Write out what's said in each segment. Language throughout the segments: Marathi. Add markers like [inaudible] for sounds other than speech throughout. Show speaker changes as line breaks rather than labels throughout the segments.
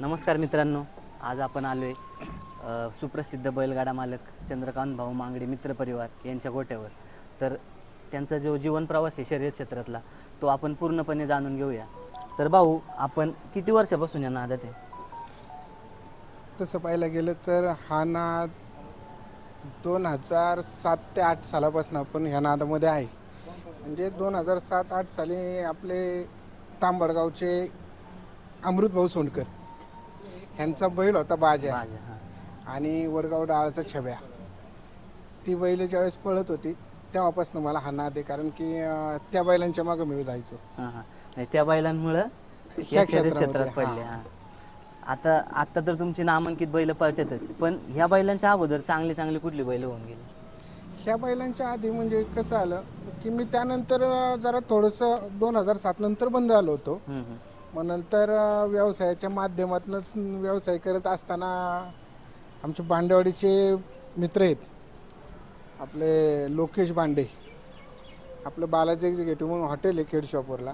नमस्कार मित्रांनो आज आपण आलो आहे सुप्रसिद्ध बैलगाडा मालक चंद्रकांत भाऊ मांगडे मित्रपरिवार यांच्या गोट्यावर. तर त्यांचा जो जीवन प्रवास आहे शर्यत क्षेत्रातला तो आपण पूर्णपणे जाणून घेऊया. तर भाऊ आपण किती वर्षापासून या नादात आहे?
तसं पाहायला गेलं तर हा नाद दोन हजार सात ते आठ सालापासून आपण ह्या नादामध्ये आहे. म्हणजे दोन हजार सात आठ साली आपले तांबडगावचे अमृतभाऊ सोनकर. ह्यांचा बैल होता बाजा.
माझ्या हां.
आणि वडगाव डाळाचा छब्या. ती बैल ज्यावेळेस पळत होती तेव्हापासून मला हा नाद आहे कारण की अं, त्या बैलांच्या मागं मी जायचो.
हां हां. त्या बैलांमुळं
ह्या
या शर्यत
क्षेत्रामध्ये,
क्षेत्रात पडले
हां.
हां. आता आता तर तुमची नामांकित बैल पळतातच पण ह्या बैलांच्या अगोदर चांगली चांगली कुठली बैल होऊन गेली?
ह्या बैलांच्या आधी म्हणजे कसं आलं की मी त्यानंतर अं, जरा थोडंसं दोन हजार सात नंतर बंद आलो होतो.
हम्म, हम्म.
मग नंतर व्यवसायाच्या माध्यमातून व्यवसाय करत असताना आमचे बांडेवाडीचे मित्र आहेत. आपले लोकेश बांडे आपलं बालाजी एक्झिक्युटिव्ह म्हणून हॉटेल आहे खेड शॉपवरला.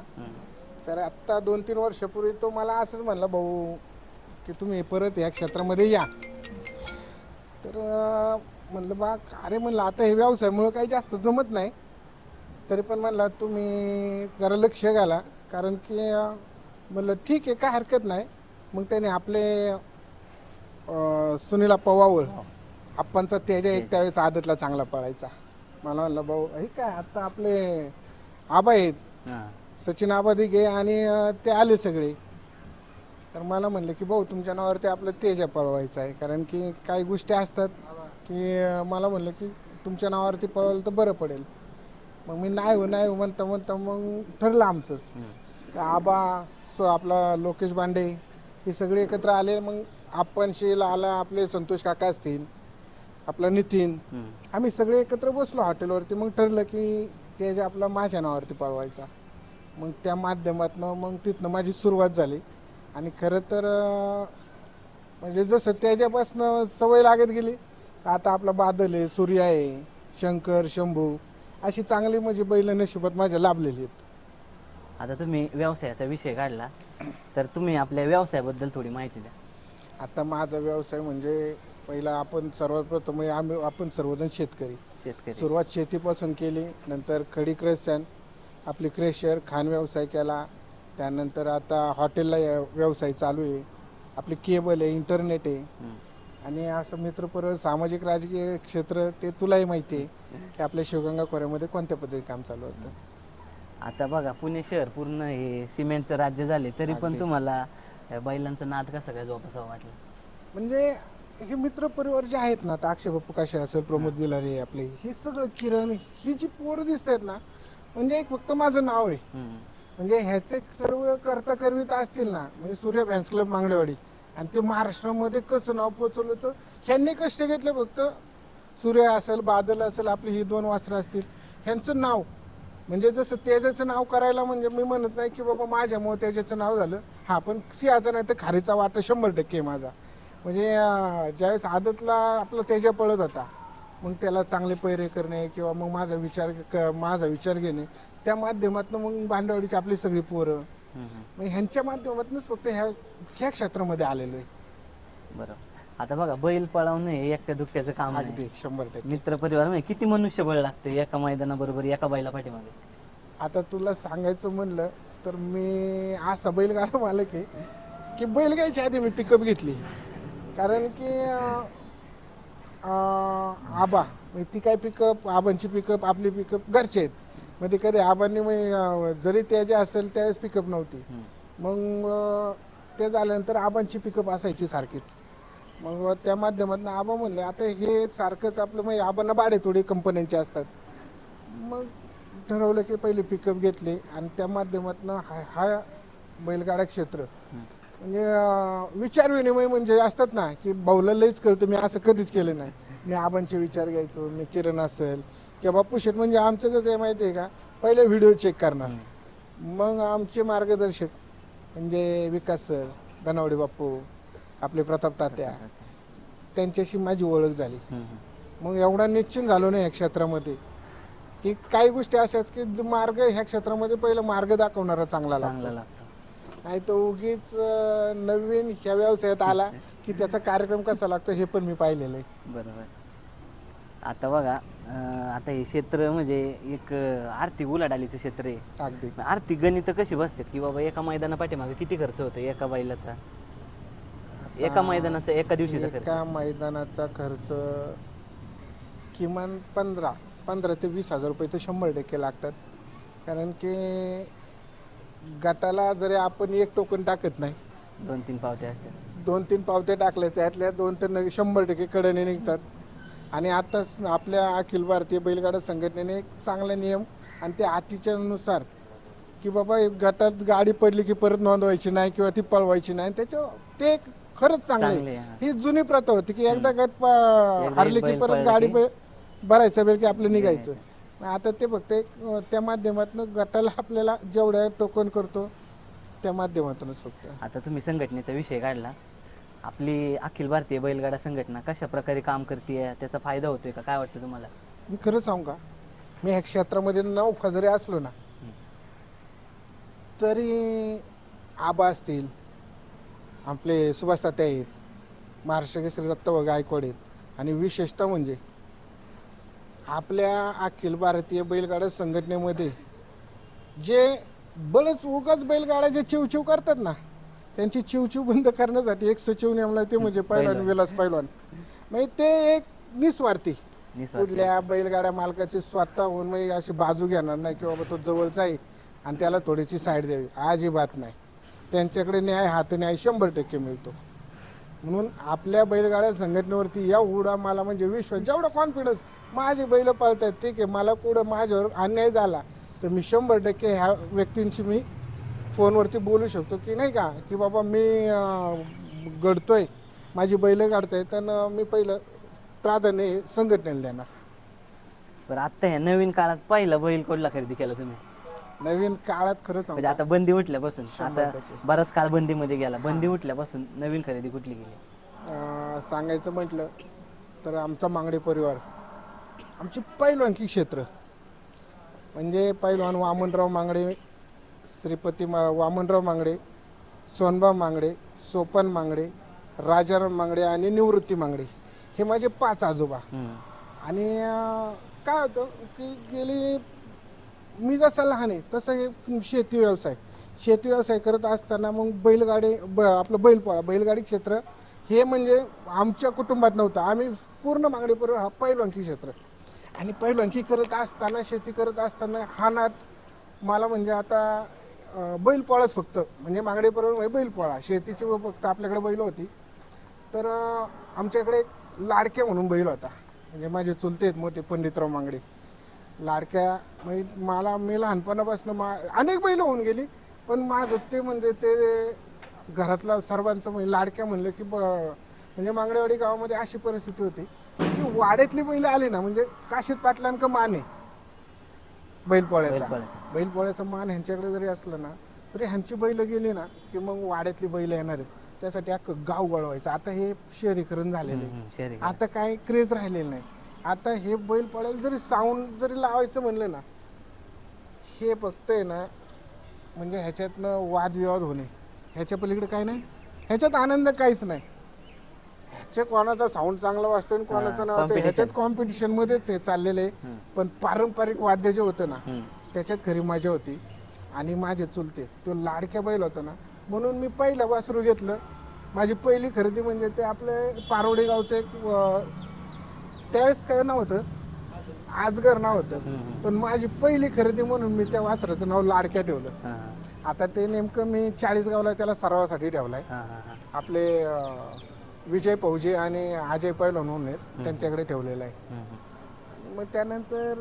तर आत्ता दोन तीन वर्षापूर्वी तो मला असंच म्हणला भाऊ की तुम्ही परत या क्षेत्रामध्ये या. तर म्हणलं बा अरे म्हणलं आता हे व्यवसायामुळं काही जास्त जमत नाही. तरी पण म्हणला तुम्ही जरा लक्ष घाला. कारण की म्हणलं ठीक आहे काय हरकत नाही. मग त्याने आपले अ, सुनीला पवावळ आप्पांचा त्याच्या एक त्यावेळेस आदतला चांगला पळायचा. मला म्हणलं भाऊ हे काय आता आपले आबा आहेत.
हां.
सचिन आबादी घे आणि अ, ते आले सगळे. तर मला म्हणलं की भाऊ तुमच्या नावावरती आपलं तेजा पळवायचं आहे. कारण की काही गोष्टी असतात की अ, मला म्हणलं की तुमच्या नावावरती पळवलं तर बरं पडेल. मग मी नाही हो नाही हो म्हणता म्हणता मग ठरलं आमचं. तर आबा सो आपला लोकेश बांडे हे सगळे एकत्र आले मग आपण शील आला आपले संतोष काका असतील आपला नितीन. आम्ही सगळे एकत्र बसलो हॉटेलवरती. मग ठरलं की ते जे आपला माझ्या नावावरती पळवायचा मग त्या माध्यमातनं मग तिथनं माझी सुरुवात झाली. आणि खरं तर म्हणजे जसं त्याच्यापासनं सवय लागत गेली तर आता आपला बादल आहे सूर्य आहे शंकर शंभू अशी चांगली म्हणजे बैल नशिबात माझ्या लाभलेली आहेत.
आता तुम्ही व्यवसायाचा विषय काढला तर तुम्ही आपल्या व्यवसायाबद्दल थोडी माहिती द्या.
आता माझा व्यवसाय म्हणजे पहिला आपण सर्वात प्रथम म्हणजे आम्ही आपण सर्वजण शेतकरी.
शेतकरी.
सुरुवात शेतीपासून केली नंतर खडी क्रेशन आपली क्रेशर खाण व्यवसाय केला त्यानंतर आता हॉटेलला या- व्यवसाय चालू आहे. आपली केबल आहे इंटरनेट आहे.
हम्म.
आणि असं मित्रपर्व सामाजिक राजकीय क्षेत्र ते तुलाही माहिती आहे की आपल्या शिवगंगा खोऱ्यामध्ये कोणत्या पद्धती काम चालू होतं.
आता बघा पुणे शहर पूर्ण हे सिमेंटचं राज्य झाले तरी पण. तुम्हाला या बैलांचं नाद कसं काय जोपासावं वाटलं
म्हणजे हे मित्र परिवार जे आहेत ना आता अक्षय बाप्पू काशे असेल प्रमोद बिलारे आपले हे सगळं किरण ही जी पोरं दिसत आहेत ना म्हणजे एक फक्त माझं नाव आहे
हम्म.
म्हणजे ह्याचे सर्व करता करवित असतील ना म्हणजे सूर्य फॅन्स क्लब मांगडेवाडी आणि ते महाराष्ट्रामध्ये कसं नाव पोचवलं तर ह्यांनी कष्ट घेतले फक्त सूर्य असेल बादल असेल आपली ही दोन वासरं असतील ह्यांचं नाव म्हणजे जसं तेजाचं नाव करायला म्हणजे मी म्हणत नाही की बाबा माझ्यामुळे तेजाचं नाव झालं. हा पण सिंहाचा नाही तर खारीचा वाटा शंभर टक्के आहे माझा. म्हणजे ज्यावेळेस आदतला आपला तेजा पळत होता मग त्याला चांगले पैरे करणे किंवा मग माझा विचार क- माझा विचार घेणे त्या माध्यमातून मग भांडवडीची आपली सगळी पोरं. मग ह्यांच्या माध्यमातूनच फक्त ह्या ह्या क्षेत्रामध्ये आलेलो आहे.
बरोबर आता बघा बैल पळवणं हे एकट्या दुकट्याचं काम
अगदी
नाही
शंभर टक्के.
मित्र परिवार म्हणजे किती मनुष्यबळ लागते एका मैदानाबरोबर एका बैला पाठीमागे?
आता तुला सांगायचं म्हणलं तर मी असा बैलगाडा मालक आहे की बैल घ्यायच्या आधी मी पिकअप घेतली. कारण की अं, अं, आबा म्हणजे ती काय पिकअप आबांची पिकअप आपली पिकअप घरचे आहेत. मग ते कधी आबांनी मग अं, जरी त्याचे असेल त्यावेळेस पिकअप नव्हती. मग अं, ते झाल्यानंतर आबांची पिकअप असायची सारखीच. मग त्या माध्यमातून आबा म्हणले आता हे सारखंच आपलं म्हणजे आबांना भाडे थोडी कंपन्यांचे असतात. मग ठरवलं की पहिले पिकअप घेतले आणि त्या माध्यमातून हा हा बैलगाडा क्षेत्र. म्हणजे अं, विचार विनिमय म्हणजे असतात ना की भाऊला लईच कळतं मी असं कधीच केलं नाही. मी आबांचे विचार घ्यायचो मी किरण असेल किंवा बापू शेठ म्हणजे आमचं कसं आहे माहिती आहे का पहिले व्हिडिओ चेक करणार. मग आमचे मार्गदर्शक म्हणजे विकास सर धनावडे बाप्पू आपले प्रताप तात्या. त्यांच्याशी माझी ओळख झाली. मग एवढा निश्चिंत झालो ना या क्षेत्रामध्ये की काही गोष्टी अशाच की मार्ग ह्या क्षेत्रामध्ये पहिलं मार्ग दाखवणारा चांगला लागतो. नाही तर उगीच नवीन ह्या व्यवसायात आला की त्याचा कार्यक्रम कसा लागतो हे पण मी पाहिलेलं आहे.
बरोबर. आता बघा आता हे क्षेत्र म्हणजे एक आर्थिक उलाढालीचं क्षेत्र आहे.
अगदी.
आर्थिक गणित कशी बसतात की बाबा एका मैदाना पाठीमागे किती खर्च होतो एका बैलाचा? एका मैदानाचा एका दिवशीचा खर्च
एका मैदानाचा खर्च किमान पंधरा पंधरा ते वीस हजार रुपये तर शंभर टक्के लागतात. कारण की गटाला जरी आपण एक टोकन टाकत नाही
दोन तीन पावत्या असतात
दोन तीन पावत्या टाकल्या त्यातल्या दोन तर नग- शंभर टक्के कडने निघतात. आणि आताच आपल्या अखिल भारतीय बैलगाडा संघटनेने एक चांगला नियम आणि त्या अटीच्या नुसार की बाबा एक गटात गाडी पडली की परत नोंदवायची नाही किंवा ती पळवायची नाही त्याच्या ते एक खरंच चांगलं
चांगले
आहे
आहे,
ही जुनी प्रथा होती की एकदा गट प- हरली की
बैल
परत
पळला
गाडी
की?
प- भरायचं वेळ की आपलं निघायचं. आता ते फक्त एक अं, त्या माध्यमातून गटाला आपल्याला जेवढ्या टोकन करतो त्या माध्यमातूनच फक्त.
आता तुम्ही संघटनेचा विषय काढला. आपली अखिल भारतीय बैलगाडा संघटना कशा प्रकारे काम करते त्याचा फायदा होतोय का? काय वाटतं तुम्हाला?
मी खरं सांगू का? मी ह्या क्षेत्रामध्ये नऊ जरी असलो ना तरी आबा असतील आपले सुभाष तात्या आहेत महाराष्ट्र केसरी दत्तव गायकवाड आहेत आणि विशेषतः म्हणजे आपल्या अखिल भारतीय बैलगाडा संघटनेमध्ये जे बरंच उगाच बैलगाड्या जे चिवचिव करतात ना त्यांची चिवचिव बंद करण्यासाठी एक सचिव नेमला ते म्हणजे पैलवान. विलास पैलवान म्हणजे ते एक निस्वार्थी. कुठल्या बैलगाड्या मालकाची स्वतः होऊन म्हणजे अशी बाजू घेणार नाही की बाबा तो जवळचा आहे आणि त्याला थोडीशी साईड द्यावी अजिबात नाही त्यांच्याकडे न्याय हात न्याय शंभर टक्के मिळतो. म्हणून आपल्या बैलगाड्या संघटनेवरती या उडा मला म्हणजे विश्वास जेवढा कॉन्फिडन्स माझी बैल पाळतात ठीक आहे मला कुठं माझ्यावर अन्याय झाला तर मी शंभर टक्के ह्या व्यक्तींशी मी फोनवरती बोलू शकतो की नाही का की बाबा मी घडतोय माझी बैल आहे तर मी पहिलं प्राधान्य संघटनेला देणार.
बरं आत्ता ह्या नवीन काळात पहिला बैल कोणला खरेदी केला तुम्ही?
नवीन काळात खरं
म्हणजे आता बंदी उठल्यापासून
शंभर
आता
टक्के.
बराच काळ बंदीमध्ये गेला. बंदी उठल्यापासून नवीन खरेदी कुठली गेली
अं, सांगायचं म्हटलं तर आमचा मांगडे परिवार आमची पैलवानकी क्षेत्र. म्हणजे पैलवान वामनराव मांगडे श्रीपती मा वामनराव मांगडे सोनबा मांगडे सोपन मांगडे राजाराम मांगडे आणि निवृत्ती मांगडे. हे माझे पाच आजोबा. आणि अं, काय होतं की गेली मी जसा लहान आहे तसं हे शेती व्यवसाय. शेती व्यवसाय करत असताना मग बैलगाडी ब आपलं बैलपोळा बैलगाडी क्षेत्र हे म्हणजे आमच्या कुटुंबात नव्हतं. आम्ही पूर्ण मागणी हा पैलवानकी क्षेत्र. आणि पैलवानकी करत असताना शेती करत असताना हानात मला म्हणजे आता बैलपोळाच फक्त. म्हणजे मागणी म्हणजे बैलपोळा. शेतीची व फक्त आपल्याकडे बैल होती. तर आमच्याकडे लाडके लाडक्या म्हणून बैल होता. म्हणजे माझे चुलते आहेत मोठे पंडितराव मांगडे. लाडक्या म्हणजे मला मी लहानपणापासून मा अनेक बैल होऊन गेली पण माझं ते म्हणजे ते घरातला सर्वांचं म्हणजे लाडक्या म्हणलं की ब म्हणजे मांगडेवाडी गावामध्ये अशी परिस्थिती होती की वाड्यातली बैल आली ना म्हणजे काशीत पाटलांक मान? आहे बैलपोळ्याचा
बैलपोळ्याचा.
मान ह्यांच्याकडे जरी असलं ना तरी ह्यांची बैल गेली ना की मग वाड्यातली बैल येणार आहेत. त्यासाठी अख्खं गाव वळवायचं आता हे शहरीकरण झालेलं आहे. आता काय क्रेज राहिलेलं नाही. आता हे बैल पडायला जरी साऊंड जरी लावायचं म्हणलं ना हे फक्त आहे ना म्हणजे ह्याच्यातनं वादविवाद होणे ह्याच्या पलीकडे काय नाही ह्याच्यात आनंद काहीच नाही ह्याच्या कोणाचा साऊंड चांगला वाजतो आणि कोणाचा वाजतो
competition.
ह्याच्यात कॉम्पिटिशन मध्येच हे चाललेलं आहे. पण पारंपरिक वाद्य जे होतं ना. त्याच्यात खरी मजा होती आणि माझे चुलते तो लाडक्या बैल होता ना म्हणून मी पहिलं वासरू घेतलं माझी पहिली खरेदी म्हणजे ते आपले पारोडे गावचं एक त्यावेळेस काय नाव होतं आजगर नाव होतं. पण माझी पहिली खरेदी म्हणून मी त्या वासराचं नाव लाडक्या ठेवलं. आता ते नेमकं मी चाळीसगावला त्याला सरावासाठी ठेवलाय. आपले विजय पौजे आणि अजय पैलवान म्हणून आहेत त्यांच्याकडे ठेवलेलं आहे. मग त्यानंतर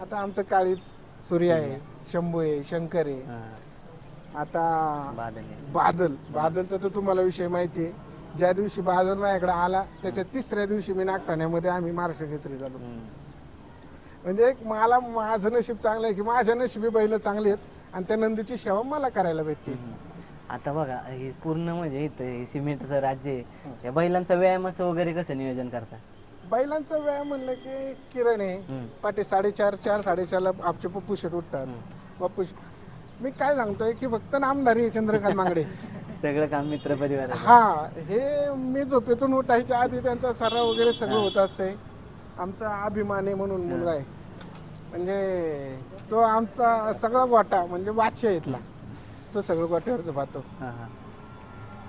आता आमचं काळीच सूर्य आहे शंभू आहे शंकर आहे आता.
बादल
बादलचा तर तुम्हाला विषय माहिती आहे ज्या दिवशी बादल माझ्याकडे आला त्याच्या तिसऱ्या दिवशी मी नागठाण्यामध्ये आम्ही महाराष्ट्र केसरी झालो. म्हणजे एक मला माझं नशीब चांगलं आहे की माझ्या नशिबी बैल चांगली आहेत आणि त्या नंदीची सेवा मला करायला भेटते.
आता बघा हे पूर्ण म्हणजे इथं सिमेंटचं राज्य आहे या बैलांचं व्यायामाचं वगैरे कसं नियोजन करता
बैलांचा व्यायाम म्हणलं की किरण आहे. पाटे साडेचार चार साडेचारला आमचे पप्पू शेट उठतात. पप्पू मी काय सांगतोय की फक्त नामधारी आहे चंद्रकांत मांगडे [laughs]
सगळं काम मित्र परिवार
हा हे मी झोपेतून उठायच्या आधी त्यांचा सराव वगैरे सगळं होत असते. आमचा अभिमान आहे म्हणून मुलगा आहे. म्हणजे तो आमचा सगळा गोटा म्हणजे आहे इथला. तो सगळं गोट्यावरच पाहतो.
हां हां.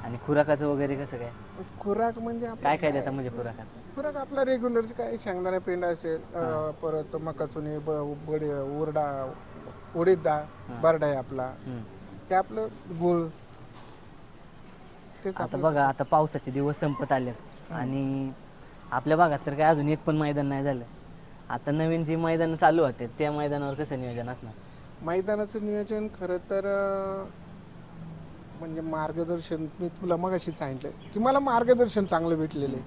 आणि खुराकाचं वगैरे कसं काय?
खुराक म्हणजे आपलं
काय काय? देता म्हणजे खुराकात?
खुराक आपला रेग्युलर काय शेंगदाणा पेंड असेल अं, परत मकासुनी बडी उरडा उडीद डाळ बरडा आहे आपला.
हम्म.
हे आपलं गुळ तेच
आता
आपलं
बघा आता पावसाचे दिवस संपत आले. आणि आपल्या भागात तर काय अजून एक पण मैदान नाही झालं. आता नवीन जी मैदान चालू होते त्या मैदानावर कसं नियोजन असणार?
मैदानाचं नियोजन खरं तर अं, म्हणजे मार्गदर्शन मी तुला मगाशी सांगितलं की मला मार्गदर्शन चांगलं भेटलेलं आहे.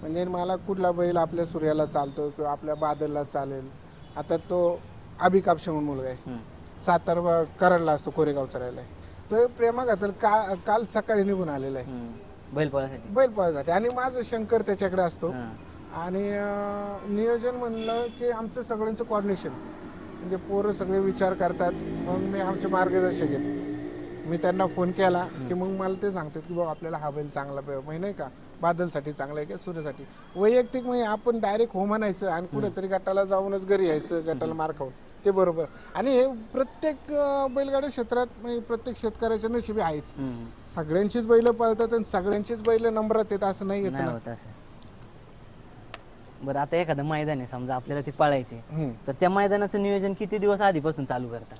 म्हणजे मला कुठला बैल आपल्या सूर्याला चालतो किंवा आपल्या बादलला चालेल. आता तो अभि कापशे म्हणून मुलगा आहे. सातारा कराडला असतो कोरेगावचा राहिला आहे तो प्रेमा घातर का काल सकाळी निघून आलेला आहे. बैल पळायसाठी. आणि माझं शंकर त्याच्याकडे असतो. आणि अं, नियोजन म्हणलं की आमचं सगळ्यांचं कॉर्डिनेशन म्हणजे पोरं सगळे विचार करतात. मग मी आमचे मार्गदर्शक आहेत. मी त्यांना फोन केला की मग मला ते सांगतात की बाबा आपल्याला हा बैल चांगला पाहिजे म्हणजे नाही का? बादलसाठी चांगला आहे किंवा सूर्यासाठी. वैयक्तिक म्हणजे आपण डायरेक्ट हो म्हणायचं आणि कुठेतरी गटाला जाऊनच घरी यायचं गटाला मार खाऊन. ते बरोबर. आणि हे प्रत्येक अं, बैलगाडी क्षेत्रात म्हणजे प्रत्येक शेतकऱ्याच्या नशिबी आहेच. सगळ्यांचीच बैल पळतात आणि सगळ्यांचीच बैल नंबरात येत असं नाही
नाही होत असं. बरं आता एखादं मैदान आहे समजा आपल्याला ते पळायचे
हम्म.
तर त्या मैदानाचं नियोजन किती दिवस आधीपासून चालू करतात?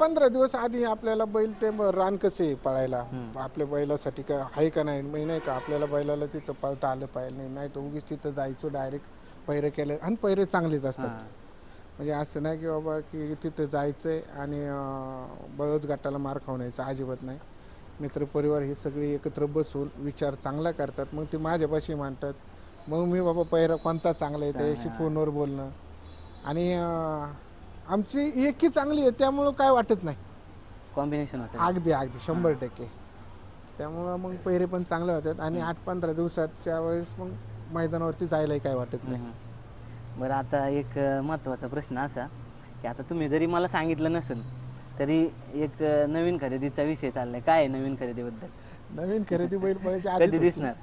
पंधरा दिवस आधी आपल्याला बैल ते रान कसे आहे पळायला. आपल्या बैलासाठी का आहे का नाही? म्हणजे नाही का आपल्याला बैलाला तिथं पळता आलं पाहिजे नाही नाही तर उगीच तिथं जायचं डायरेक्ट पैरे केले आणि पैरे चांगलेच असतात. म्हणजे असं नाही की बाबा की तिथं जायचंय आणि अं, बळच गाठाला मार खाऊन यायचं अजिबात नाही. मित्रपरिवार हे सगळे एकत्र बसून विचार चांगला करतात. मग ते माझ्यापाशी मांडतात. मग मी बाबा पैरा कोणता चांगला आहे त्याशी फोनवर बोलणं. आणि आमची एकी चांगली आहे त्यामुळं काय वाटत नाही.
कॉम्बिनेशन होतं.
अगदी अगदी. शंभर टक्के. त्यामुळं मग पैरे पण चांगले होतात आणि आठ पंधरा दिवसाच्या वेळेस मग मैदानावरती जायलाही काय वाटत नाही.
बरं आता एक महत्त्वाचा प्रश्न असा की आता तुम्ही जरी मला सांगितलं नसेल तरी एक नवीन खरेदीचा विषय चाललाय. काय आहे नवीन खरेदीबद्दल?
नवीन खरेदी बैल पळायच्या [laughs]
कधी
आधीच होती.
दिसणार?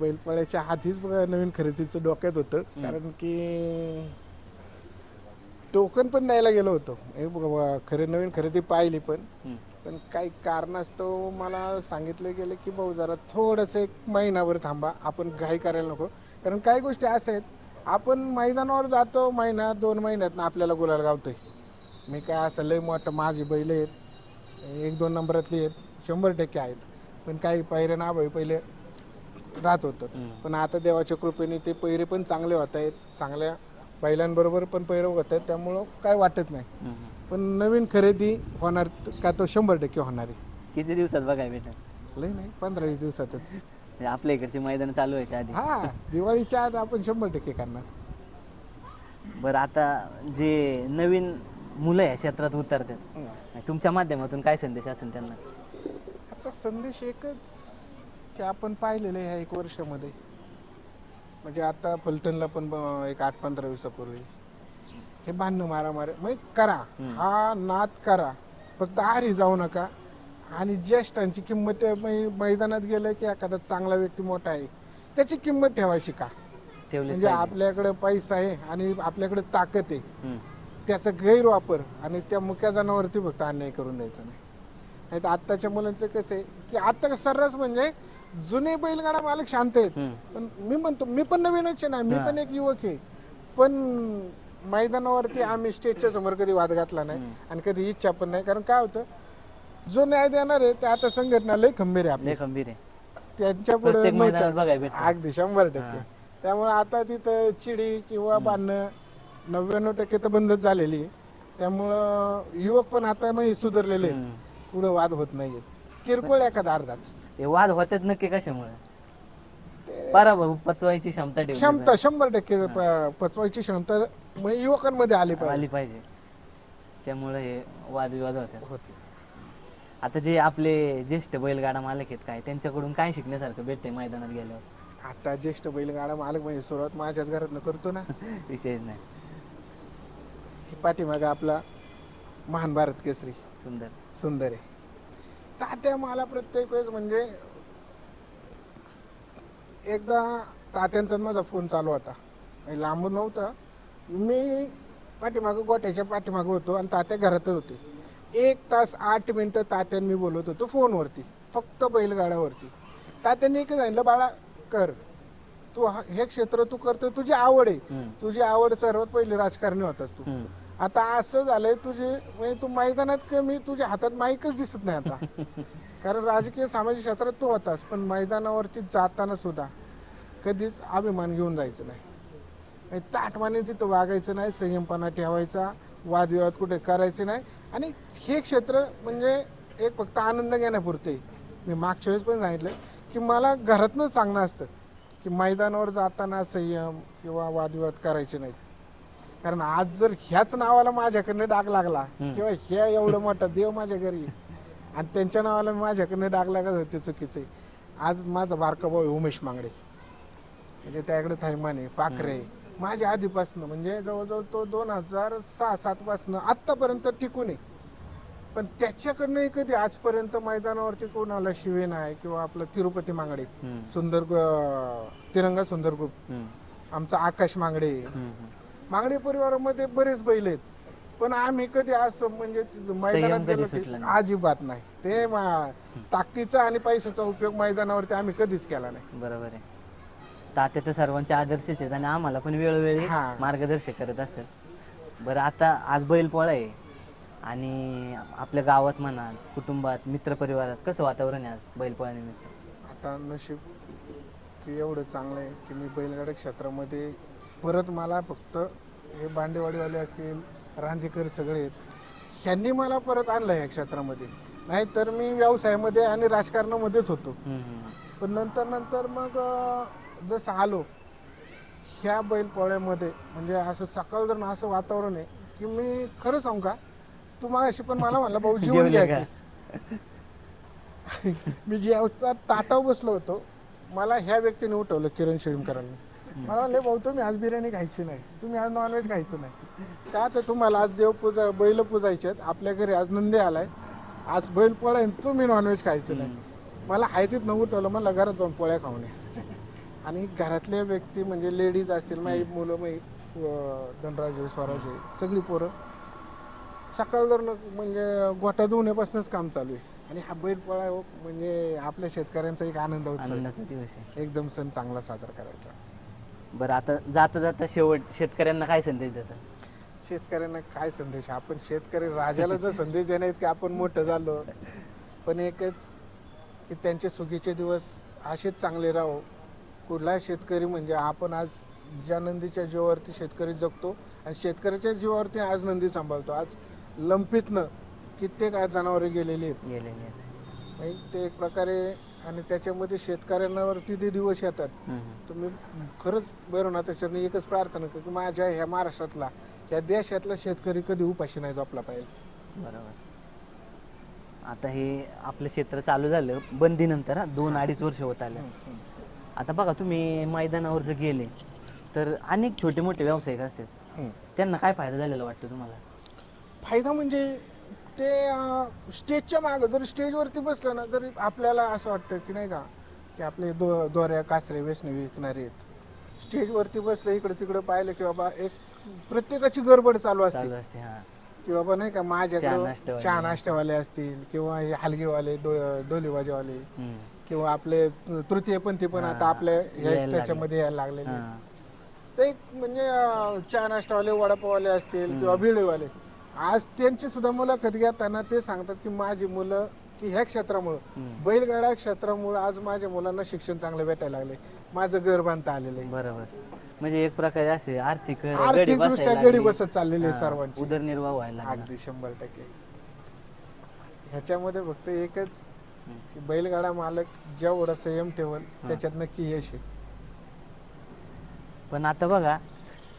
बैलपोळ्याच्या आधीच बघा नवीन खरेदीचं डोक्यात होतं. कारण की टोकन पण द्यायला गेलो होतो. हे खरे नवीन खरेदी पाहिली पण. पण काही कारणास्तव मला सांगितलं गेलं की भाऊ जरा थोडंसं एक महिनाभर थांबा. आपण घाई करायला नको. कारण काही गोष्टी अशा आहेत आपण मैदानावर जातो महिना दोन महिन्यात आपल्याला गुलाल गावतोय. मी काय असं लय मोठं माझी बैल आहेत एक दोन नंबरातली आहेत शंभर टक्के आहेत. पण काही पैरे ना भाई पहिले राहत होतं. पण आता देवाच्या कृपेने ते पैरे पण चांगले होत आहेत चांगल्या बैलांबरोबर पण पैरे होत आहेत त्यामुळं काय वाटत नाही. पण नवीन खरेदी होणार का तो शंभर टक्के होणार आहे.
किती दिवसात बघायला भेटेल?
लय नाही पंधरा वीस दिवसातच.
म्हणजे आपल्या इकडची मैदान चालू व्हायच्या आधी.
हा दिवाळीच्या आत आपण शंभर टक्के करणार.
बरं आता जे नवीन मुलं या क्षेत्रात उतरतात तुमच्या माध्यमातून काय संदेश असेल त्यांना?
आता संदेश एकच की आपण पाहिलेलं आहे ह्या एक वर्षामध्ये. म्हणजे आता फलटणला पण ब- एक आठ पंधरा दिवसापूर्वी. हे भांडणं मारामारी म्हणजे करा. हा. नाद करा. फक्त आरी जाऊ नका. आणि ज्येष्ठांची किंमत मै- मैदानात गेलं की एखादा चांगला व्यक्ती मोठा आहे त्याची किंमत ठेवायची का? म्हणजे आपल्याकडे पैसा आहे आणि आपल्याकडे ताकद आहे. त्याचा गैरवापर आणि त्या मुक्या जनावरती फक्त अन्याय करून द्यायचा नाही. नाही तर आत्ताच्या मुलांचं कसं आहे की आता सर्रास म्हणजे जुने बैलगाडा मालक शांत आहेत. पण मी म्हणतो मी पण नवीनच आहे ना मी पण एक युवक आहे. पण मैदानावरती आम्ही स्टेजच्या समोर कधी वाद घातला नाही आणि कधी इच्छा पण नाही. कारण काय होतं जो न्याय देणार आहे ते आता संघटना लय खंबीर आहे आपली.
लय खंबीर आहे.
त्यांच्या पुढे
प्रत्येक मैदानात बघायला भेटतं.
अगदी शंभर टक्के. त्यामुळे आता तिथं चिडी किंवा बांधणं नव्याण्णव टक्के तर बंदच झालेली आहे. त्यामुळं युवक पण आता मग सुधारलेले आहेत. पुढे वाद होत नाहीयेत किरकोळ एखादा अर्धाच.
हे वाद होतात नक्की कशामुळे? पचवायची क्षमता ठेवली
क्षमता शंभर टक्के प- पचवायची क्षमता मग युवकांमध्ये आली
पाहिजे.
पाहिजे.
आली पाहिजे. त्यामुळे हे वादविवाद होतात.
होते.
आता जे आपले ज्येष्ठ बैलगाडा मालक आहेत काय त्यांच्याकडून काय शिकण्यासारखं भेटतंय मैदानात गेल्यावर?
आता ज्येष्ठ बैलगाडा मालक म्हणजे सुरुवात माझ्याच घरात करतो ना. [laughs]
विषयच नाही.
हे पाठीमागे आपला महान भारत केसरी.
सुंदर.
सुंदर आहे. तात्या मला प्रत्येक वेळेस म्हणजे एकदा तात्यांचा माझा फोन चालू होता. म्हणजे लांबून नव्हता. मी पाठीमागं गोट्याच्या पाठीमागं होतो आणि तात्या घरातच होते. एक तास आठ मिनटं तात्यांनी बोलत होतो फोनवरती फक्त बैलगाड्यावरती. तात्यांनी एकच सांगितलं बाळा कर. तू हा- हे क्षेत्र तू करतो तुझी आवड आहे. तुझी आवड सर्वात पहिली राजकारणी होतास तू. आता असं झालंय तुझे म्हणजे तू मैदानात कमी तुझ्या हातात माईकच दिसत नाही आता. [laughs] कारण राजकीय सामाजिक क्षेत्रात तू होतास पण मैदानावरती जाताना सुद्धा कधीच अभिमान घेऊन जायचं नाही. म्हणजे ताटमाने तिथं वागायचं नाही संयमपणा ठेवायचा वादविवाद कुठे करायचे नाही. आणि हे क्षेत्र म्हणजे एक फक्त आनंद घेण्यापुरते. मी मागच्या वेळेस पण सांगितलं की मला घरातनंच सांगणं असतं की मैदानावर जाताना संयम किंवा वादविवाद करायचे नाहीत. कारण आज जर ह्याच नावाला माझ्याकडनं डाग लागला किंवा ह्या एवढं मोठं देव माझ्या घरी आणि त्यांच्या नावाला माझ्याकडनं डाग लागत ते चुकीचं आज माझा बारका भाऊ उमेश मांगडे. म्हणजे त्याकडे थैमान पाखरे. माझ्या आधीपासनं म्हणजे जवळजवळ तो दोन हजार सहा सात पासनं आत्तापर्यंत टिकून आहे पण त्याच्याकडनं कधी आजपर्यंत मैदानावरती कोणाला शिवे नाही किंवा आपलं तिरुपती मांगडे. सुंदर तिरंगा सुंदर ग्रुप. आमचा आकाश मांगडे. मांगडे परिवारामध्ये बरेच बैल आहेत पण आम्ही कधी असं म्हणजे मैदानात गेलो की. अजिबात नाही ते ताकदीचा आणि पैशाचा उपयोग मैदानावरती आम्ही कधीच केला नाही
बरोबर आहे तात्या तर सर्वांचे आदर्शच आहेत आणि आम्हाला पण वेळोवेळी
हा.
मार्गदर्शक करत असतात बरं आता आज बैलपोळा आहे आणि आपल्या गावात म्हणा कुटुंबात मित्रपरिवारात कसं वातावरण आहे आज बैलपोळ्यानिमित्त
आता नशीब की एवढं चांगलं आहे की मी बैलगाड्या क्षेत्रामध्ये परत मला फक्त हे बांडेवाडीवाले असतील रांजेकर सगळे आहेत ह्यांनी मला परत आणलं या क्षेत्रामध्ये नाहीतर मी व्यवसायामध्ये आणि राजकारणामध्येच होतो
हम्म, हम्म.
पण नंतर नंतर मग अं, जसं आलो ह्या बैलपोळ्यामध्ये म्हणजे असं सकाळ जर असं वातावरण आहे की मी खरं सांगू का तू मागाशी पण मला म्हणला भाऊ जेवण
जेवले
घ्या
का? [laughs]
मी जेवता ताटावर बसलो होतो मला ह्या व्यक्तीने उठवलं किरण शेळीमकरांनी. मला म्हणले भाऊ तुम्ही आज बिर्याणी खायची नाही तुम्ही आज नॉनव्हेज खायचं नाही. का तर तुम्हाला आज देवपूजा बैल पूजायचे आहेत आपल्या घरी आज नंदी आलाय आज बैल पोळा आहे आणि तुम्ही नॉनव्हेज खायचं नाही. मला हायतीत न उठवलं मला घरात जाऊन पोळ्या खाऊन ये. आणि घरातल्या व्यक्ती म्हणजे लेडीज असतील माझी मुलं माही धनराजे स्वराजे सगळी पोरं. सकाळ जर म्हणजे गोटा धुण्यापासूनच काम चालू आहे. आणि हा बैल पोळा हो, म्हणजे आपल्या शेतकऱ्यांचा एक आनंद.
आनंदाचा दिवस आहे.
एकदम सण चांगला साजरा करायचा.
बरं आता जाता जाता शेवट शेतकऱ्यांना काय संदेश देतात
शेतकऱ्यांना काय संदेश? आपण शेतकरी राजाला जर संदेश देण्यात की आपण मोठं झालो पण एकच की त्यांचे सुखीचे दिवस असेच चांगले राहो. कुठला शेतकरी म्हणजे आपण आज ज्या नंदीच्या जीवावरती शेतकरी जगतो आणि शेतकऱ्याच्या जीवावरती आज नंदी सांभाळतो. आज लंपीतनं कित्येक आज जनावरे गेलेली आहेत.
गेलेले
म्हणजे ते एक प्रकारे आणि त्याच्यामध्ये शेतकऱ्यांवरती ते दिवस येतात. तर मी खरंच बरं ना त्याच्यातनं एकच प्रार्थना करतो की माझ्या ह्या महाराष्ट्रातला ह्या देशातला शेतकरी कधी उपाशी नाही जपला पाहिजे.
बरोबर. आता हे आपलं क्षेत्र चालू झालं बंदीनंतर हा, दोन अडीच वर्ष होत आले. आता बघा तुम्ही मैदानावर जर गेले तर अनेक छोटे मोठे व्यावसायिक असतात. त्यांना काय फायदा झालेला वाटतो तुम्हाला
फायदा म्हणजे ते अं, स्टेजच्या मागं जर स्टेजवरती बसलं ना जरी आपल्याला असं वाटतं की नाही का की आपले दो दोऱ्या कासरे वेसणे विकणारे आहेत स्टेजवरती बसलं इकडे तिकडे पाहिलं की बाबा एक प्रत्येकाची गडबड चालू असते
चालू असते हा
की बाबा नाही का
चहा
माझ्याकडे. चहा नाश्तेवाले असतील किंवा हे हलगेवाले डो डोलीबाजीवाले
हम्म.
किंवा आपले तृतीय पंथी पण आता आपल्या ह्या-
यायला
त्याच्यामध्ये यायला लागलेले आहेत. ते एक म्हणजे अं, चहा नाश्तावाले वडापाववाले असतील किंवा भिडेवाले आज त्यांची सुद्धा मुलाखत घेताना ते सांगतात की माझी मुलं की ह्या क्षेत्रामुळं. बैलगाडा क्षेत्रामुळं आज माझ्या मुलांना शिक्षण चांगलं भेटायला लागले माझं घर बांधता आलेलं आहे
बरोबर म्हणजे एक प्रकारे असे आर्थिक गडी
आर्थिक
बसायला
दृष्ट्या
लागली.
गडी बसत चाललेली आहे
हा,
सर्वांची
उदरनिर्वाह व्हायला लागला.
अगदी शंभर टक्के ह्याच्यामध्ये फक्त एकच. की बैलगाडा मालक जेवढा संयम ठेवल त्याच्यात नक्की यश आहे.
पण आता बघा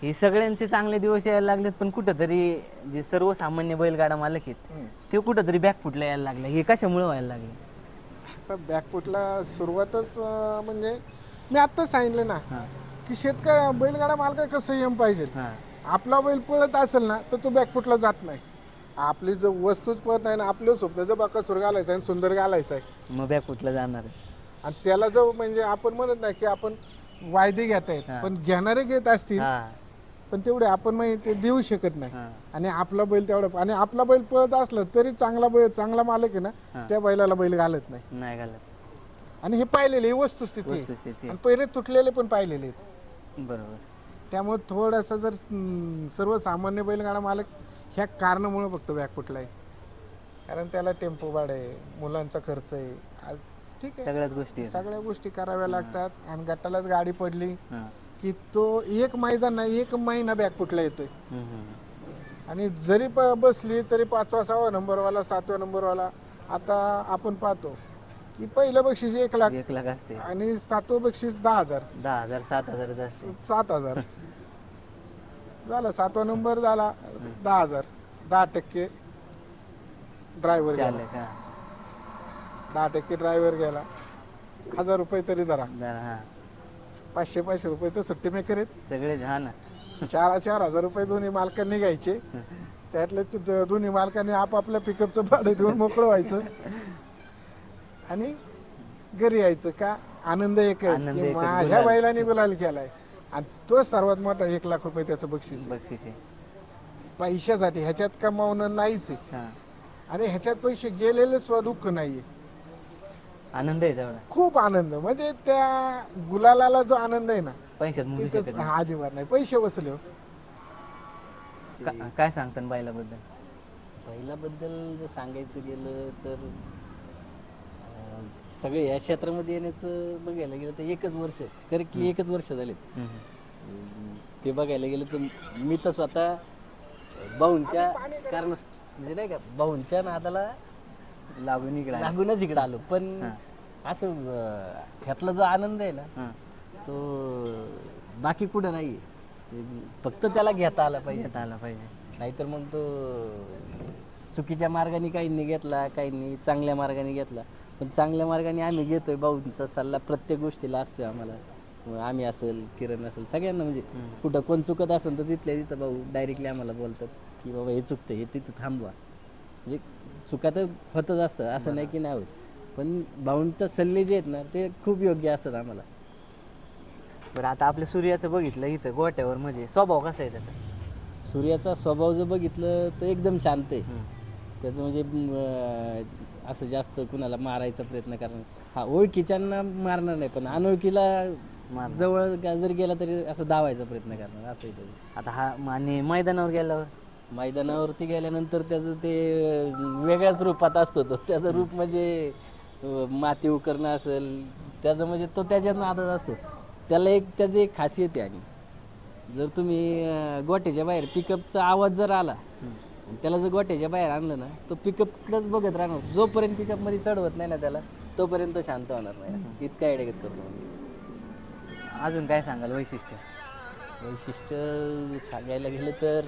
हे सगळ्यांचे चांगले दिवस यायला लागलेत पण कुठंतरी जे सर्वसामान्य बैलगाडा मालक आहेत. ते कुठंतरी बॅकफुटला यायला लागले. हे कशामुळे व्हायला लागले?
आता बॅकफुटला सुरुवातच अं, म्हणजे मी आत्ताच सांगितलं ना
हा.
की शेतकरी बैलगाडा मालका कसं संयम पाहिजे?
हा.
आपला बैल पळत असेल ना तर तो बॅकफुटला जात नाही. आपली जर वस्तूच पळत नाही ना आपलं स्वप्न जर बाकासूर घालायचं आणि सुंदर घालायचं आहे.
मग बॅकफुटला जाणार आहे.
आणि त्याला जर म्हणजे आपण म्हणत नाही की आपण वायदे घेत आहेत. पण घेणारे घेत असतील
हा.
पण तेवढे आपण मग ते देऊ शकत नाही.
हा.
आणि आपला बैल तेवढा आणि आपला बैल पळत असला तरी चांगला बैल चांगला मालक आहे
हा.
ना त्या बैलाला बैल घालत नाही.
नाही घालत.
आणि हे पाहिलेले ही वस्तुस्थिती आहे.
वस्तुस्थिती
आणि पैरे तुटलेले पण पाहिलेले आहेत.
बरोबर.
त्यामुळे थोडासा जर हम्म, सर्वसामान्य बैलगाडा मालक ह्या कारणामुळे फक्त बॅग फुटलाय. कारण त्याला टेम्पो भाडं आहे मुलांचा खर्च आहे. आज ठीक आहे.
सगळ्याच गोष्टी आहेत.
सगळ्या गोष्टी कराव्या लागतात आणि गटालाच गाडी पडली
हा.
की तो एक मैदान नाही एक महिना बॅग फुटला येतोय.
हम्म, हम्म.
आणि जरी प बसली तरी पाचवा सहावा नंबरवाला सातवा नंबरवाला आता आपण पाहतो की पहिलं बक्षीस एक लाख
एक लाख असते.
आणि सातवं बक्षीस दहा हजार.
दहा हजार सात हजारच असते.
सात हजार. झाला सातवा नंबर झाला दहा हजार दहा टक्के ड्रायव्हर गेला.
चालक हा.
दहा टक्के ड्रायव्हर गेला. हजार रुपये तरी धरा.
हा.
पाचशे पाचशे रुपये तर सुट्टी मेकर आहेत.
सगळेच हा ना.
चार चार हजार रुपये दोन्ही मालकांनी घ्यायचे. त्यातले ते दो- दोन्ही मालकांनी आपापल्या पिकअपचं भाडं देऊन मोकळं व्हायचं. आणि घरी यायचं का? आनंद एकच
आनंद
की
एकच,
माझ्या
गुलाल.
बैलाने गुलाल केलाय. आणि तो सर्वात मोठा एक लाख रुपये त्याचं बक्षीस आहे.
बक्षीस आहे.
पैशासाठी ह्याच्यात कमावणं नाहीच आहे.
हा.
आणि ह्याच्यात पैसे गेलेले स्वदुःख नाहीये.
आनंद आहे तेवढा.
खूप आनंद. म्हणजे त्या गुलालाला जो आनंद आहे ना
पैशात
तिथंच
शकत.
हा अजिबात नाही. पैसे वसले हो.
का- काय सांगतात बैलाबद्दल
बैलाबद्दल जर सांगायचं गेलं तर सगळे या क्षेत्रामध्ये येण्याचं बघायला गेलं तर एकच वर्ष करेक्टली एकच वर्ष झाले
हम्म.
ते बघायला गेलं तर मी तर स्वतः भाऊंच्या कारण म्हणजे नाही का भाऊंच्या नादाला
लागून इकडे आले.
लागूनच इकडे आलो पण. असं अं, ह्यातला जो आनंद आहे ना
हा.
तो बाकी कुठं नाही फक्त त्याला घेता आला पाहिजे
घेता आला पाहिजे
नाहीतर मग तो चुकीच्या मार्गाने काहींनी घेतला काहींनी चांगल्या मार्गाने घेतला पण चांगल्या मार्गाने आम्ही घेतोय भाऊंचा सल्ला प्रत्येक गोष्टीला असतो आम्हाला. मग आम्ही असेल किरण असेल सगळ्यांना म्हणजे कुठं कोण चुकत असेल तर तिथल्या तिथं भाऊ डायरेक्टली आम्हाला बोलतात की बाबा हे चुकतं हे तिथं थांबवा. म्हणजे चुका तर होतच असतं असं नाही की नाही होत. पण भाऊंचा सल्ले जे आहेत ना ते खूप योग्य असतात आम्हाला.
बरं आता आपल्या सूर्याचं बघितलं इथं गोट्यावर म्हणजे स्वभाव कसा आहे त्याचा?
सूर्याचा स्वभाव जर बघितलं तर एकदम शांत आहे. त्याचं म्हणजे असं जास्त कुणाला मारायचा प्रयत्न करणार हा ओळखीच्यांना मारणार नाही पण अनोळखीला
मारणार.
जवळ गा- जर गेला तरी असं धावायचा प्रयत्न करणार असं आहे त्याचं.
आता हा आणि मैदानावर गेल्यावर?
मैदानावरती गेल्यानंतर त्याचं ते अं, वेगळ्याच रूपात असतो तो. त्याचं रूप म्हणजे अं, माती उकरणं असेल त्याचं म्हणजे तो त्याच्यात नादात असतो. त्याला एक त्याची एक खासियत आहे. आणि जर तुम्ही अं, गोट्याच्या बाहेर पिकअपचा आवाज जर आला आणि त्याला जर गोट्याच्या बाहेर आणलं ना तो पिकअपकडेच बघत राहणार. जोपर्यंत पिकअपमध्ये चढवत नाही ना त्याला तोपर्यंत शांत होणार नाही. इतका एडेगत करतो
अजून काय सांगाल वैशिष्ट्य?
वैशिष्ट्य सांगायला गेलं तर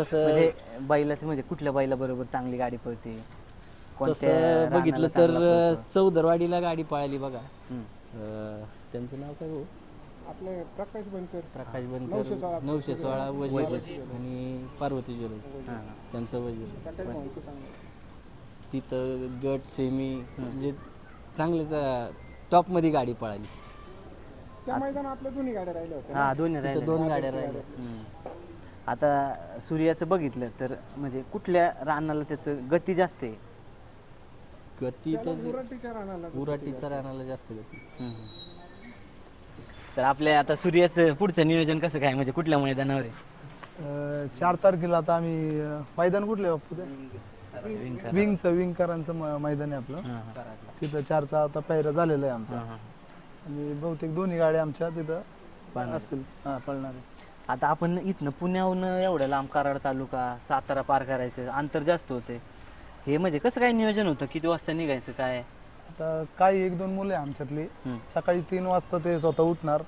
तसं
म्हणजे बैलाचं म्हणजे कुठल्या बैला बरोबर चांगली गाडी पळते? कोणत्या
तसं
रानाला
बघितलं
चांगला
तर
पळतो?
चौदरवाडीला गाडी पळाली बघा.
हम्म.
अं, त्यांचं नाव काय हो
आपले प्रकाश बनकर.
प्रकाश
नऊशे सोळा.
बनकर नऊशे सोळा वजीर. आणि पार्वती ज्वेलर्स.
हा.
त्यांचं वजीर. तिथं गट सेमी म्हणजे चांगल्याच टॉपमध्ये गाडी पळाली.
त्या मैदानात आपल्या दोन्ही गाड्या राहिल्या होत्या
हा दोन्ही
तिथं
राहिले
दोन गाड्या राहिल्या.
आता सूर्याचं बघितलं तर म्हणजे कुठल्या रानाला त्याचं गती जास्त आहे?
गती तर
गुराटीच्या रानाला
उराटीचा जास्त गती.
हम्म. तर आपल्या आता सूर्याचं पुढचं नियोजन कसं काय? म्हणजे कुठल्या मैदानावर आहे?
अं, चार तारखेला आता आम्ही अं, मैदान कुठले बापू ते?
विंग
विंगचं विंगकरांचं म- मैदान आहे आपलं.
हा, हा.
तिथं चारचा आता पहिरा झालेला आहे आमचा.
हा, हा.
आणि बहुतेक दोन्ही गाड्या आमच्या तिथं
पळणार.
असतील. हा पळणार आहे.
आता आपण इथनं पुण्याहून एवढं लांब कराड तालुका सातारा पार करायचं अंतर जास्त होते. हे म्हणजे कसं काय नियोजन होतं? किती वाजता निघायचं? काय?
आता काही एक दोन मुलं आहे आमच्यातली. सकाळी तीन वाजता ते स्वतः उठणार.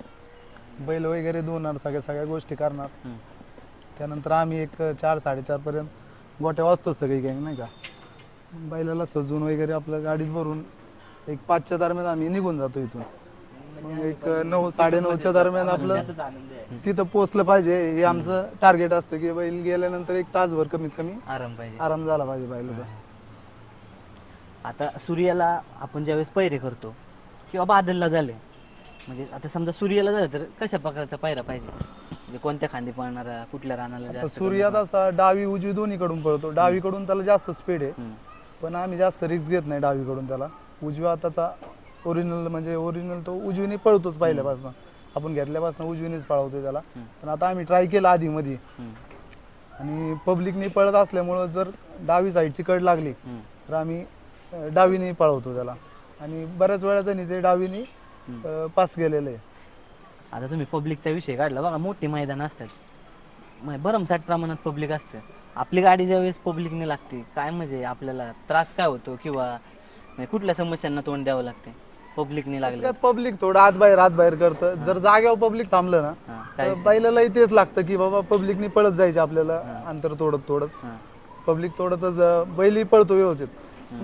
बैल वगैरे धुणार सगळ्या सगळ्या गोष्टी करणार. त्यानंतर आम्ही एक चार साडेचार पर्यंत गोट्या वाजतो सगळी गँग नाही का? बैलाला सजून वगैरे आपलं गाडीत भरून एक पाचच्या दरम्यान आम्ही निघून जातो इथून. मग एक नऊ साडेनऊच्या दरम्यान आपलं तिथं पोचलं पाहिजे. हे आमचं टार्गेट असतं की बैल गेल्यानंतर एक तासभर कमीत कमी
आराम पाहिजे.
आराम झाला पाहिजे बैलाचा.
आता सूर्याला आपण ज्यावेळेस पैरे करतो किंवा बादलला झाले म्हणजे आता समजा सूर्याला झालं तर कशा प्रकारचा पायरा पाहिजे? म्हणजे कोणत्या खांदी पळणारा कुठल्या रानाला जास्त
सूर्यात असा डावी उजवी दोन्हीकडून पळतो. डावीकडून त्याला जास्त स्पीड आहे.
हम्म.
पण आम्ही जास्त रिस्क घेत नाही डावीकडून त्याला. उजव्या हाताचा ओरिजिनल म्हणजे ओरिजिनल तो उजवीने पळतोच पहिल्यापासून. आपण घेतल्यापासून उजवीनेच पळवतोय त्याला.
हम्म.
पण आता आम्ही ट्राय केलं आधी मध्ये
हम्म.
आणि पब्लिकने पळत असल्यामुळं जर डावी साईडची कड लागली
हम्म.
तर आम्ही डावीने पळवतो त्याला. आणि बऱ्याच वेळा त्यांनी ते डावीने अं, पास आहे
आता तुम्ही पब्लिकचा विषय काढला बघा मोठी मैदान असतात. मग भरमसाठ प्रमाणात पब्लिक असतं. आपली गाडी ज्यावेळेस पब्लिकने लागते काय म्हणजे आपल्याला त्रास काय होतो किंवा म्हणजे कुठल्या समस्यांना तोंड द्यावं लागते? पब्लिकने लागलं.
काय पब्लिक थोडं आत बाहेर आत बाहेर करतं. जर जाग्यावर पब्लिक थांबलं ना
हां, काय
तर
विषय?
बैलालाही तेच लागतं की बाबा पब्लिकनी पळत जायचे आपल्याला अंतर तोडत तोडत.
हां.
पब्लिक तोडतच अं, बैलही पळतो व्यवस्थित.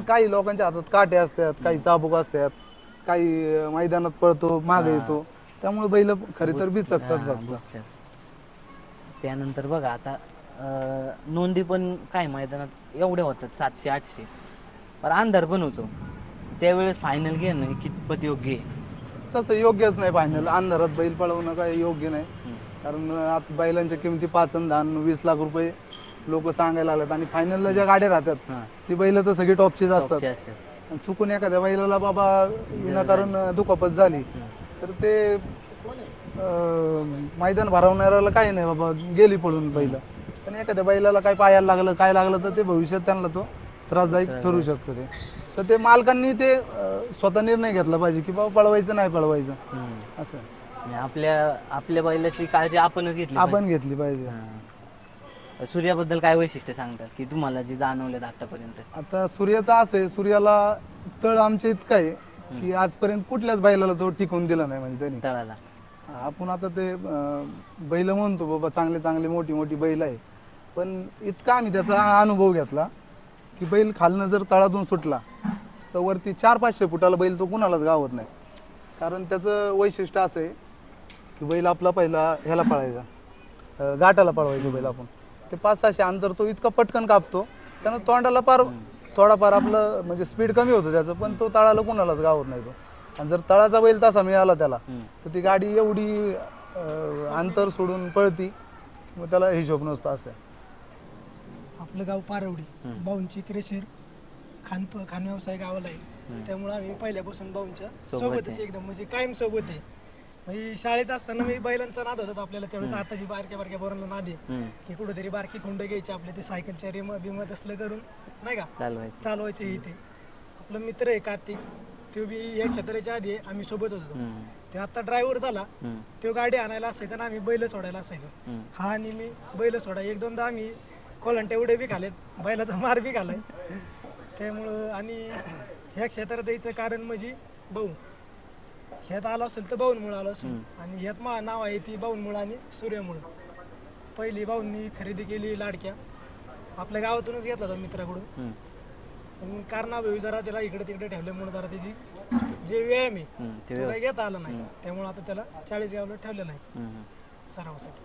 काही लोकांच्या हातात काटे असतात काही चाबूक असतात काही अं, मैदानात पळतो मागे येतो. त्यामुळे बैल खरे तर बिचकतात
हां,
फक्त.
बुजतात. त्यानंतर बघा आता अं, नोंदी पण काय मैदानात एवढ्या होतात सातशे आठशे. पण अंधार पण होतो. त्यावेळेस फायनल घेणं हे कितपत योग्य आहे?
तसं योग्यच नाही फायनल अंधारात बैल पळवणं काय योग्य नाही. कारण अं, आता बैलांच्या किमती पाच आणि दहा आणि वीस लाख रुपये लोक सांगायला लागतात आणि फायनलला ज्या गाड्या राहतात
हां.
ती बैल तर सगळी टॉपचीच असतात.
टॉपचे असतात.
आणि चुकून एखाद्या बैलाला बाबा विनाकारण दुखापत झाली तर ते अं, मैदान भरवणाऱ्याला काही नाही बाबा गेली पडून पहिलं पण एखाद्या बैलाला काय पायाला लागलं काय लागलं तर ते भविष्यात त्यांना तो त्रासदायक ठरू शकतो ते. तर ते मालकांनी ते अं, स्वतः निर्णय घेतला पाहिजे की बाबा पळवायचं नाही पळवायचं.
हम्म.
असं.
आणि आपल्या आपल्या बैलाची काळजी आपणच घेतली.
आपण घेतली पाहिजे.
हां. सूर्याबद्दल काय वैशिष्ट्य सांगतात की तुम्हाला जे जाणवलेत आतापर्यंत?
आता सूर्याचं असं आहे सूर्याला तळ आमच्या इतकं आहे की आजपर्यंत कुठल्याच बैलाला तो टिकून दिला नाही म्हणजे त्यांनी.
तळाला.
आपण आता ते अं, बैल म्हणतो बाबा चांगले चांगले मोठी मोठी बैल आहे. पण इतका आम्ही त्याचा अनुभव घेतला की बैल खालनं जर तळातून सुटला तर वरती चार पाचशे फुटाला बैल तो कुणालाच गावत नाही. कारण त्याचं वैशिष्ट्य असं आहे की बैल आपला पहिला ह्याला पळायचा अं, गाठाला पळवायचा बैल आपण. ते पाच सहाशे अंतर तो इतका पटकन कापतो त्यानं तोंडाला पार थोडाफार आपलं म्हणजे स्पीड कमी होतं त्याचं पण तो तळाला कुणालाच गावत नाही तो आणि जर तळाचा बैल तसा मिळाला त्याला. तर ती गाडी एवढी अंतर सोडून पळती मग त्याला हिशोब नसतो असं.
आपलं गाव पारवडी भाऊंची क्रेशर खान खान व्यवसाय गावाला आहे त्यामुळे आम्ही पहिल्यापासून
सोबत
सोबतच. एकदम म्हणजे कायम सोबत आहे म्हणजे शाळेत असताना मी बैलांचा नाद होता आपल्याला त्यावेळेस आताची बारक्या बारक्या बोरांना नाद आहे. की कुठेतरी बारकी खुंड घ्यायची आपल्या ते सायकलच्या रिम बिमत असलं करून नाही का?
चालवायचं.
चालवायचं हे ते. आपला मित्र आहे कार्तिक तो बी या क्षेत्राच्या आधी आहे, आम्ही सोबत होतो. ते आता ड्रायव्हर झाला. तो गाडी आणायला असायचा आणि आम्ही बैल सोडायला असायचो. हा आणि मी बैल सोडा. एक दोनदा आम्ही कोलंटे उडे बी खालेत बैलाचा मार बी खालाय. त्यामुळं आणि ह्या क्षेत्रात यायचं कारण म्हणजे भाऊ. ह्यात आलो असेल तर भाऊंमुळं आलो असेल. आणि ह्यात मा नाव आहे ती भाऊंमुळं आणि सूर्यामुळं. पहिली भाऊंनी खरेदी केली लाडक्या. आपल्या गावातूनच घेतला होता मित्राकडून. पण कारणाभावी जरा त्याला इकडे तिकडे ठेवल्यामुळे जरा त्याची जे व्यायाम आहे.
ते
काही घेता आला नाही. त्यामुळे आता त्याला चाळीस गावला ठेवलेला आहे. सरावासाठी.